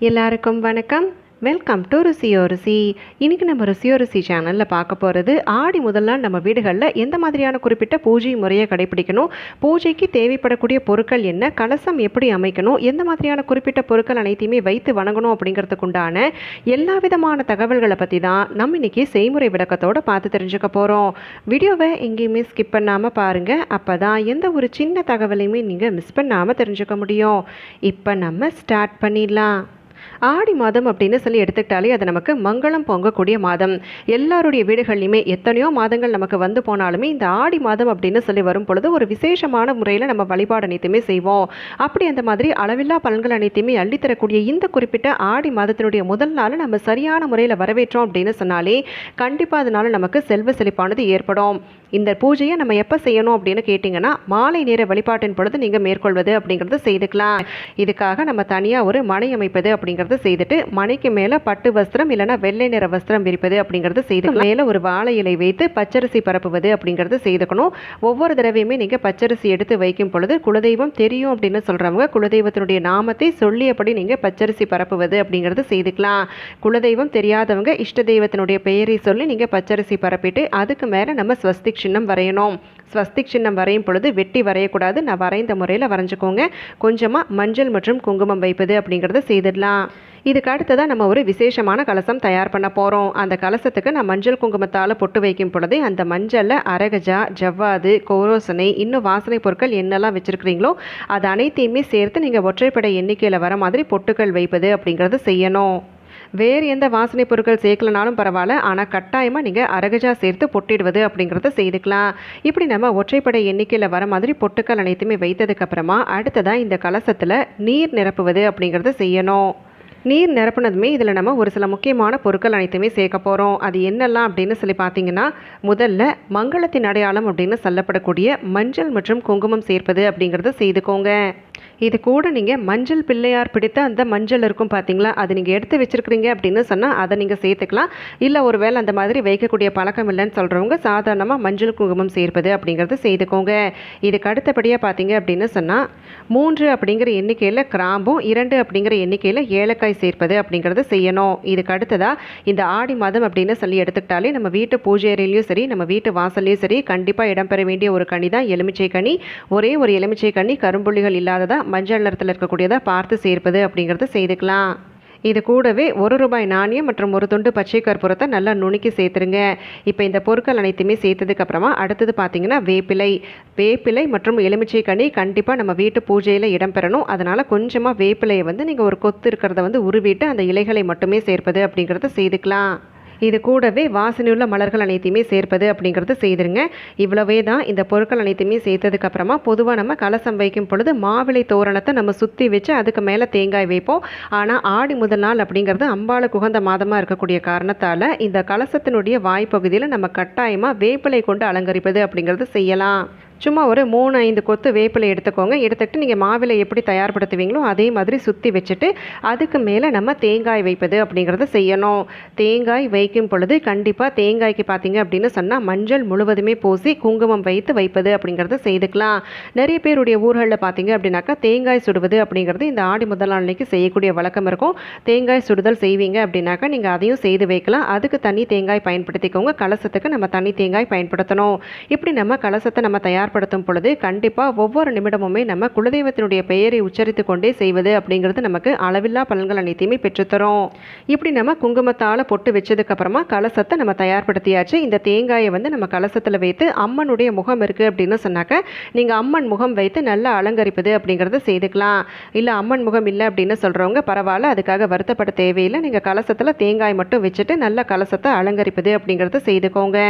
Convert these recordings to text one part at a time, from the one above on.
எல்லாருக்கும் வணக்கம். Welcome to ருசியோ ருசி. இன்றைக்கி நம்ம ருசியோ ருசி சேனலில் பார்க்க போகிறது ஆடி முதல் நாள் நம்ம வீடுகளில் எந்த மாதிரியான குறிப்பிட்ட பூஜை முறையை கடைபிடிக்கணும் பூஜைக்கு தேவைப்படக்கூடிய பொருட்கள் என்ன கலசம் எப்படி அமைக்கணும் எந்த மாதிரியான குறிப்பிட்ட பொருட்கள் அனைத்தையுமே வைத்து வணங்கணும் அப்படிங்கிறதுக்கு உண்டான எல்லா விதமான தகவல்களை பற்றி தான் நம்ம இன்றைக்கி செய்முறை விளக்கத்தோடு பார்த்து தெரிஞ்சுக்க போகிறோம் வீடியோவை எங்கேயுமே ஸ்கிப் பண்ணாமல் பாருங்கள் அப்போ தான் எந்த ஒரு சின்ன தகவலையுமே நீங்கள் மிஸ் பண்ணாமல் தெரிஞ்சுக்க முடியும். இப்போ நம்ம ஸ்டார்ட் பண்ணிடலாம். ஆடி மாதம் அப்படின்னு சொல்லி எடுத்துக்கிட்டாலே அது நமக்கு மங்களம் பொங்கக்கூடிய மாதம். எல்லாருடைய வீடுகள்லையுமே எத்தனையோ மாதங்கள் நமக்கு வந்து போனாலுமே இந்த ஆடி மாதம் அப்படின்னு சொல்லி வரும் பொழுது ஒரு விசேஷமான முறையில் நம்ம வழிபாடு அனைத்துமே செய்வோம். அப்படி அந்த மாதிரி அளவில்லா பலன்கள் அனைத்தையுமே அள்ளித்தரக்கூடிய இந்த குறிப்பிட்ட ஆடி மாதத்தினுடைய முதல் நாள் நம்ம சரியான முறையில் வரவேற்றோம் அப்படின்னு சொன்னாலே கண்டிப்பாக அதனால நமக்கு செல்வ செழிப்பானது ஏற்படும். இந்த பூஜையை நம்ம எப்போ செய்யணும் அப்படின்னு கேட்டிங்கன்னா மாலை நேர வழிபாட்டின் பொழுது நீங்கள் மேற்கொள்வது அப்படிங்கிறத செய்துக்கலாம். இதுக்காக நம்ம தனியாக ஒரு மனை அமைப்பது அப்படிங்கிறத செய்துட்டு மனைக்கு மேலே பட்டு வஸ்திரம் இல்லைன்னா வெள்ளை நிற வஸ்திரம் விரிப்பது அப்படிங்கிறது செய்து மேலே ஒரு வாழை இலை வைத்து பச்சரிசி பரப்புவது அப்படிங்கிறது செய்துக்கணும். ஒவ்வொரு தடவையுமே நீங்கள் பச்சரிசி எடுத்து வைக்கும் பொழுது குலதெய்வம் தெரியும் அப்படின்னு சொல்கிறவங்க குலதெய்வத்தினுடைய நாமத்தை சொல்லியபடி நீங்கள் பச்சரிசி பரப்புவது அப்படிங்கிறது செய்துக்கலாம். குலதெய்வம் தெரியாதவங்க இஷ்ட தெய்வத்தினுடைய பெயரை சொல்லி நீங்கள் பச்சரிசி பரப்பிட்டு அதுக்கு மேலே நம்ம ஸ்வஸ்திக் சின்னம் வரையணும். ஸ்வஸ்திக் சின்னம் வரையும் பொழுது வெட்டி வரையக்கூடாது. நான் வரைந்த முறையில் வரைஞ்சிக்கோங்க. கொஞ்சமாக மஞ்சள் மற்றும் குங்குமம் வைப்பது அப்படிங்கிறத செய்திடலாம். இதுக்கு அடுத்ததாக நம்ம ஒரு விசேஷமான கலசம் தயார் பண்ண போகிறோம் அந்த கலசத்துக்கு நான் மஞ்சள் குங்குமத்தால் பொட்டு வைக்கும் பொழுதே அந்த மஞ்சளில் அரகஜா ஜவ்வாது கோரோசனை இன்னும் வாசனை பொருட்கள் என்னெல்லாம் வச்சுருக்கிறீங்களோ அது அனைத்தையுமே சேர்த்து நீங்கள் ஒற்றைப்படை எண்ணிக்கையில் வர மாதிரி பொட்டுக்கள் வைப்பது அப்படிங்கிறத செய்யணும். வேறு எந்த வாசனை பொருட்கள் சேர்க்கலனாலும் பரவாயில்ல ஆனால் கட்டாயமாக நீங்கள் அரகஜா சேர்த்து பொட்டிடுவது அப்படிங்கிறத செய்துக்கலாம். இப்படி நம்ம ஒற்றைப்படை எண்ணிக்கையில் வர மாதிரி பொட்டுக்கள் அனைத்துமே வைத்ததுக்கப்புறமா அடுத்ததாக இந்த கலசத்தில் நீர் நிரப்புவது அப்படிங்கிறத செய்யணும். நீர் நிரப்புனதுமே இதில் நம்ம ஒரு சில முக்கியமான பொருட்கள் அனைத்துமே சேர்க்க போகிறோம் அது என்னெல்லாம் அப்படின்னு சொல்லி பார்த்தீங்கன்னா முதல்ல மங்களத்தின் அடையாளம் அப்படின்னு சொல்லப்படக்கூடிய மஞ்சள் மற்றும் குங்குமம் சேர்ப்பது அப்படிங்கிறத செய்துக்கோங்க. இது கூட நீங்கள் மஞ்சள் பிள்ளையார் பிடித்த அந்த மஞ்சள் இருக்கும் பார்த்தீங்களா? அது நீங்கள் எடுத்து வச்சுருக்கிறீங்க அப்படின்னு சொன்னால் அதை நீங்கள் சேர்த்துக்கலாம். இல்லை ஒரு வேளை அந்த மாதிரி வைக்கக்கூடிய பழக்கம் இல்லைன்னு சொல்கிறவங்க சாதாரணமாக மஞ்சள் குங்குமம் சேர்ப்பது அப்படிங்கிறத செய்துக்கோங்க. இதுக்கு அடுத்தபடியாக பார்த்தீங்க அப்படின்னு சொன்னால் மூன்று அப்படிங்கிற எண்ணிக்கையில் கிராம்பும் இரண்டு அப்படிங்கிற எண்ணிக்கையில் ஏலக்காய் சேர்ப்பது அப்படிங்கிறது செய்யணும். இதுக்கு அடுத்ததாக இந்த ஆடி மாதம் அப்படின்னு சொல்லி எடுத்துக்கிட்டாலே நம்ம வீட்டு பூஜை அறையிலையும் சரி நம்ம வீட்டு வாசல்லையும் சரி கண்டிப்பாக இடம்பெற வேண்டிய ஒரு கனி தான் எலுமிச்சை கனி. ஒரே ஒரு எலுமிச்சை கனி கரும்புள்ளிகள் இல்லாததா மஞ்சள் நிறத்தில் இருக்கக்கூடியதை பார்த்து சேர்ப்பது அப்படிங்கிறது செய்துக்கலாம். இது கூடவே ஒரு ரூபாய் நாணயம் மற்றும் ஒரு துண்டு பச்சை கற்பூரத்தை நல்லா நுணுக்கி சேர்த்துருங்க. இப்போ இந்த பொருட்கள் அனைத்துமே சேர்த்ததுக்கப்புறமா அடுத்தது பார்த்தீங்கன்னா வேப்பிலை. வேப்பிலை மற்றும் எலுமிச்சை கனி கண்டிப்பாக நம்ம வீட்டு பூஜையில் இடம்பெறணும் அதனால் கொஞ்சமாக வேப்பிலையை வந்து நீங்கள் ஒரு கொத்து இருக்கிறத வந்து உருவிட்டு அந்த இலைகளை மட்டுமே சேர்ப்பது அப்படிங்கிறத செய்துக்கலாம். இது கூடவே வாசனையுள்ள மலர்கள் அனைத்தையுமே சேர்ப்பது அப்படிங்கிறது செய்திருங்க. இவ்வளவே தான் இந்த பொருட்கள் அனைத்தையுமே சேர்த்ததுக்கப்புறமா பொதுவாக நம்ம கலசம் வைக்கும் பொழுது மாவிளை தோரணத்தை நம்ம சுற்றி வச்சு அதுக்கு மேலே தேங்காய் வைப்போம். ஆனால் ஆடி முதல் நாள் அப்படிங்கிறது அம்பாளுக்கு உகந்த மாதமாக இருக்கக்கூடிய காரணத்தால் இந்த கலசத்தினுடைய வாய்ப்பகுதியில் நம்ம கட்டாயமாக வேப்பிலை கொண்டு அலங்கரிப்பது அப்படிங்கிறது செய்யலாம். சும்மா ஒரு மூணு ஐந்து கொத்து வேப்பிலை எடுத்துக்கோங்க. எடுத்துக்கிட்டு நீங்கள் மாவிலை எப்படி தயார்படுத்துவீங்களோ அதே மாதிரி சுற்றி வச்சுட்டு அதுக்கு மேலே நம்ம தேங்காய் வைப்பது அப்படிங்கிறத செய்யணும். தேங்காய் வைக்கும் பொழுது கண்டிப்பாக தேங்காய்க்கு பார்த்தீங்க அப்படின்னு சொன்னால் மஞ்சள் முழுவதுமே பூசி குங்குமம் வைத்து வைப்பது அப்படிங்கிறத செய்துக்கலாம். நிறைய பேருடைய ஊர்களில் பார்த்தீங்க அப்படின்னாக்கா தேங்காய் சுடுவது அப்படிங்கிறது இந்த ஆடி முதல் நாளைக்கு செய்யக்கூடிய வழக்கம் இருக்கும். தேங்காய் சுடுதல் செய்வீங்க அப்படின்னாக்கா நீங்கள் அதையும் செய்து வைக்கலாம். அதுக்கு தனி தேங்காய் பயன்படுத்திக்கோங்க. கலசத்துக்கு நம்ம தனி தேங்காய் பயன்படுத்தணும். இப்படி நம்ம கலசத்தை நம்ம தயார் தயார்படுத்தும் பொழுது கண்டிப்பாக ஒவ்வொரு நிமிடமுமே நம்ம குலதெய்வத்தினுடைய பெயரை உச்சரித்து கொண்டே செய்வது அப்படிங்கிறது நமக்கு அளவில்லா பலன்கள் அனைத்தையுமே பெற்றுத்தரும். இப்படி நம்ம குங்குமத்தால் பொட்டு வச்சதுக்கப்புறமா கலசத்தை நம்ம தயார்படுத்தியாச்சு. இந்த தேங்காயை வந்து நம்ம கலசத்தில் வைத்து அம்மனுடைய முகம் இருக்குது அப்படின்னு சொன்னாக்க நீங்கள் அம்மன் முகம் வைத்து நல்லா அலங்கரிப்பது அப்படிங்கிறத செய்துக்கலாம். இல்லை அம்மன் முகம் இல்லை அப்படின்னு சொல்கிறவங்க பரவாயில்ல அதுக்காக வருத்தப்பட தேவையில்லை. நீங்கள் கலசத்தில் தேங்காய் மட்டும் வச்சுட்டு நல்ல கலசத்தை அலங்கரிப்பது அப்படிங்கிறத செய்துக்கோங்க.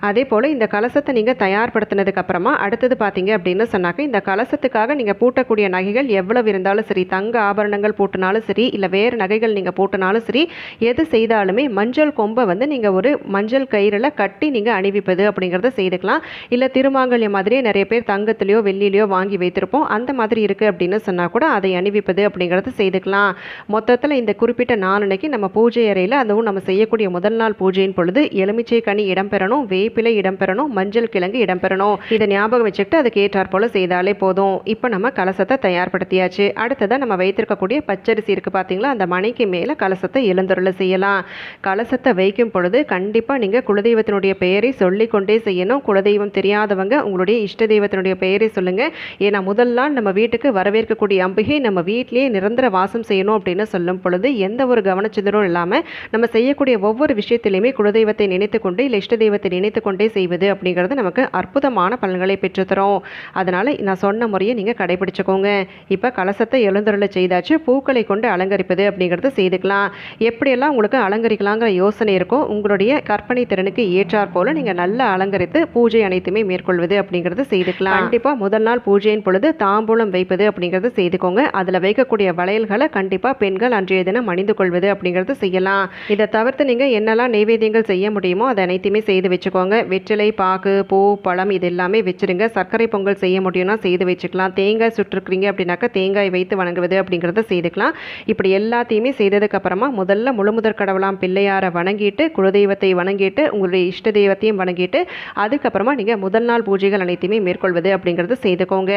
அதே போல் இந்த கலசத்தை நீங்கள் தயார்படுத்தினதுக்கு அப்புறமா அடுத்தது பார்த்தீங்க அப்படின்னு சொன்னாக்க இந்த கலசத்துக்காக நீங்கள் பூட்டக்கூடிய நகைகள் எவ்வளவு இருந்தாலும் சரி தங்க ஆபரணங்கள் பூட்டினாலும் சரி இல்லை வேறு நகைகள் நீங்கள் பூட்டினாலும் சரி எது செய்தாலுமே மஞ்சள் கொம்பை வந்து நீங்கள் ஒரு மஞ்சள் கயிறில் கட்டி நீங்கள் அணிவிப்பது அப்படிங்கிறத செய்துக்கலாம். இல்லை திருமாங்கல்யம் மாதிரியே நிறைய பேர் தங்கத்துலேயோ வெள்ளிலையோ வாங்கி வைத்திருப்போம். அந்த மாதிரி இருக்குது அப்படின்னு சொன்னால் கூட அதை அணிவிப்பது அப்படிங்கிறத செய்துக்கலாம். மொத்தத்தில் இந்த குறிப்பிட்ட நாளன்னைக்கு நம்ம பூஜை அறையில் அதுவும் நம்ம செய்யக்கூடிய முதல் நாள் பூஜையின் பொழுது எலுமிச்சை கனி இடம்பெறணும் வே வேப்பிலை இடம்பெறணும் மஞ்சள் கிழங்கு இடம்பெறணும். இதை ஞாபகம் வச்சுக்கிட்டு அதுக்கு ஏற்றாற் போல் செய்தாலே போதும். இப்போ நம்ம கலசத்தை தயார்படுத்தியாச்சு. அடுத்ததாக நம்ம வைத்திருக்கக்கூடிய பச்சரிசி இருக்குது பார்த்தீங்களா அந்த மணிக்கு மேலே கலசத்தை எழுந்துருள செய்யலாம். கலசத்தை வைக்கும் பொழுது கண்டிப்பாக நீங்கள் குலதெய்வத்தினுடைய பெயரை சொல்லிக்கொண்டே செய்யணும். குலதெய்வம் தெரியாதவங்க உங்களுடைய இஷ்ட தெய்வத்தினுடைய பெயரை சொல்லுங்கள் ஏன்னா முதல் நாள் நம்ம வீட்டுக்கு வரவேற்கக்கூடிய அம்பிகை நம்ம வீட்டிலேயே நிரந்தர வாசம் செய்யணும் அப்படின்னு சொல்லும் பொழுது எந்த ஒரு கவனச்சிதறும் இல்லாமல் நம்ம செய்யக்கூடிய ஒவ்வொரு விஷயத்திலையுமே குலதெய்வத்தை நினைத்து கொண்டு இல்லை இஷ்ட தெய்வத்தை நினைத்து கொண்டே செய்வது அப்படிங்கிறது நமக்கு அற்புதமான பலன்களை பெற்றுத்தரும். அதனால் நான் சொன்ன முறையை நீங்கள் கடைபிடிச்சுக்கோங்க. இப்போ கலசத்தை எழுந்துருளை செய்தாச்சு பூக்களை கொண்டு அலங்கரிப்பது அப்படிங்கிறது செய்துக்கலாம். எப்படியெல்லாம் உங்களுக்கு அலங்கரிக்கலாங்கிற யோசனை இருக்கோ உங்களுடைய கற்பனை திறனுக்கு ஏற்றாற் போல நீங்கள் நல்லா அலங்கரித்து பூஜை அனைத்துமே மேற்கொள்வது அப்படிங்கிறது செய்துக்கலாம். கண்டிப்பாக முதல் நாள் பூஜையின் பொழுது தாம்பூலம் வைப்பது அப்படிங்கிறது செய்துக்கோங்க. அதில் வைக்கக்கூடிய வளையல்களை கண்டிப்பாக பெண்கள் அன்றைய தினம் அணிந்து கொள்வது அப்படிங்கிறது செய்யலாம். இதை தவிர்த்து நீங்கள் என்னெல்லாம் நைவேத்தியங்கள் செய்ய முடியுமோ அதை அனைத்துமே செய்து வச்சுக்கோங்க. வெற்றிலை பாக்கு பூ பழம் இது எல்லாமே வச்சிருங்க. சர்க்கரை பொங்கல் செய்ய முடியும்னா செய்து வச்சுக்கலாம். தேங்காய் சுட்டுருக்குறீங்க அப்படின்னாக்கா தேங்காய் வைத்து வணங்குவது அப்படிங்கிறத செய்துக்கலாம். இப்படி எல்லாத்தையுமே செய்ததுக்கப்புறமா முதல்ல முழுமுதற் கடவுளாம் பிள்ளையாரை வணங்கிட்டு குலதெய்வத்தை வணங்கிட்டு உங்களுடைய இஷ்ட தெய்வத்தையும் வணங்கிட்டு அதுக்கப்புறமா நீங்கள் முதல் நாள் பூஜைகள் அனைத்தையுமே மேற்கொள்வது அப்படிங்கிறது செய்துக்கோங்க.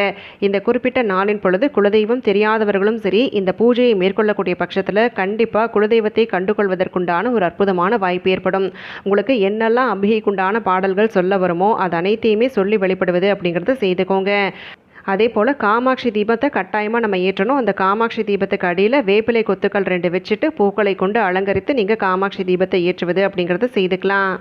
இந்த குறிப்பிட்ட நாளின் பொழுது குலதெய்வம் தெரியாதவர்களும் சரி இந்த பூஜையை மேற்கொள்ளக்கூடிய பட்சத்தில் கண்டிப்பாக குலதெய்வத்தை கண்டுகொள்வதற்குண்டான ஒரு அற்புதமான வாய்ப்பு ஏற்படும். உங்களுக்கு என்னெல்லாம் அம்பிகைக்குண்டான பாடல்கள் சொல்ல வருமோ அது அனைத்தையுமே சொல்லி வெளிப்படுவது அப்படிங்கிறத செய்துக்கோங்க. அதே போல் காமாட்சி தீபத்தை கட்டாயமாக நம்ம ஏற்றணும். அந்த காமாட்சி தீபத்துக்கு அடியில் வேப்பிலை கொத்துக்கள் ரெண்டு வச்சுட்டு பூக்களை கொண்டு அலங்கரித்து நீங்கள் காமாட்சி தீபத்தை ஏற்றுவது அப்படிங்கிறத செய்துக்கலாம்.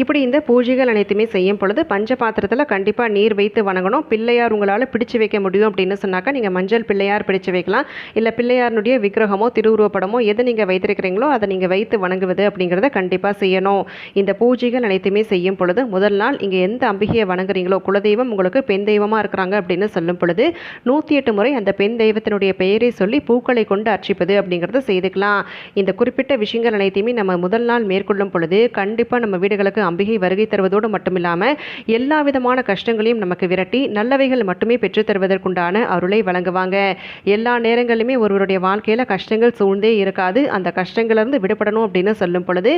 இப்படி இந்த பூஜைகள் அனைத்துமே செய்யும் பொழுது பஞ்ச பாத்திரத்தில் கண்டிப்பாக நீர் வைத்து வணங்கணும். பிள்ளையார் உங்களால் பிடிச்சு வைக்க முடியும் அப்படின்னு சொன்னாக்கா நீங்கள் மஞ்சள் பிள்ளையார் பிடிச்சு வைக்கலாம். இல்லை பிள்ளையாருடைய விக்கிரகமோ திருவுருவப்படமோ எதை நீங்கள் வைத்திருக்கிறீங்களோ அதை நீங்கள் வைத்து வணங்குவது அப்படிங்கிறத கண்டிப்பாக செய்யணும். இந்த பூஜைகள் அனைத்துமே செய்யும் பொழுது முதல் நாள் இங்கே எந்த அம்பிகையை வணங்குறீங்களோ குலதெய்வம் உங்களுக்கு பெண் தெய்வமாக இருக்கிறாங்க அப்படின்னு சொல்லும் பொழுது நூற்றி எட்டு முறை அந்த பெண் தெய்வத்தினுடைய பெயரை சொல்லி பூக்களை கொண்டு அர்ச்சிப்பது அப்படிங்கிறத செய்துக்கலாம். இந்த குறிப்பிட்ட விஷயங்கள் அனைத்தையுமே நம்ம முதல் நாள் மேற்கொள்ளும் பொழுது கண்டிப்பாக நம்ம வீடுகளுக்கு அம்பிகை வருகை தருவதோடு மட்டுமில்லாமல் எல்லா விதமான கஷ்டங்களையும் நமக்கு விரட்டி நல்லவைகள் மட்டுமே பெற்றுத் தருவதற்குண்டான அருளை வழங்குவாங்க. எல்லா நேரங்களிலுமே ஒருவருடைய வாழ்க்கையில் கஷ்டங்கள் சூழ்ந்தே இருக்காது. அந்த கஷ்டங்கள்லேருந்து விடுபடணும் அப்படின்னு சொல்லும் பொழுது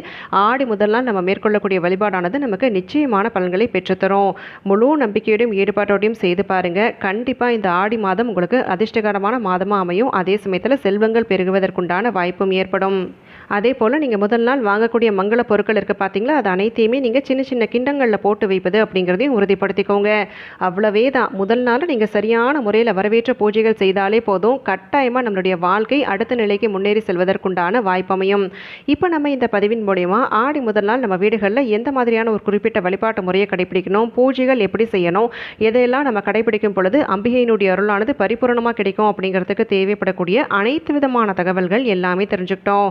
ஆடி முதல் நாள் நம்ம மேற்கொள்ளக்கூடிய வழிபாடானது நமக்கு நிச்சயமான பலன்களை பெற்றுத்தரும் முழு நம்பிக்கையோடையும் ஈடுபாட்டோடையும் செய்து பாருங்க. கண்டிப்பாக இந்த ஆடி மாதம் உங்களுக்கு அதிர்ஷ்டகரமான மாதமாக அமையும். அதே சமயத்தில் செல்வங்கள் பெருகுவதற்குண்டான வாய்ப்பும் ஏற்படும். அதே போல் நீங்கள் முதல் நாள் வாங்கக்கூடிய மங்கள பொருட்கள் இருக்குது பார்த்தீங்களா அது அனைத்தையுமே நீங்கள் சின்ன சின்ன கிண்டங்களில் போட்டு வைப்பது அப்படிங்கிறதையும் உறுதிப்படுத்திக்கோங்க. அவ்வளவே தான். முதல் நாள் நீங்கள் சரியான முறையில் வரவேற்ற பூஜைகள் செய்தாலே போதும். கட்டாயமாக நம்மளுடைய வாழ்க்கை அடுத்த நிலைக்கு முன்னேறி செல்வதற்குண்டான வாய்ப்பமையும் இப்போ நம்ம இந்த பதிவின் மூலயமா ஆடி முதல் நாள் நம்ம வீடுகளில் எந்த மாதிரியான ஒரு குறிப்பிட்ட வழிபாட்டு முறையை கடைபிடிக்கணும்? பூஜைகள் எப்படி செய்யணும்? எதையெல்லாம் நம்ம கடைபிடிக்கும் பொழுது அம்பிகையினுடைய அருளானது பரிபூரணமாக கிடைக்கும் அப்படிங்கிறதுக்கு தேவைப்படக்கூடிய அனைத்து விதமான தகவல்கள் எல்லாமே தெரிஞ்சுக்கிட்டோம்.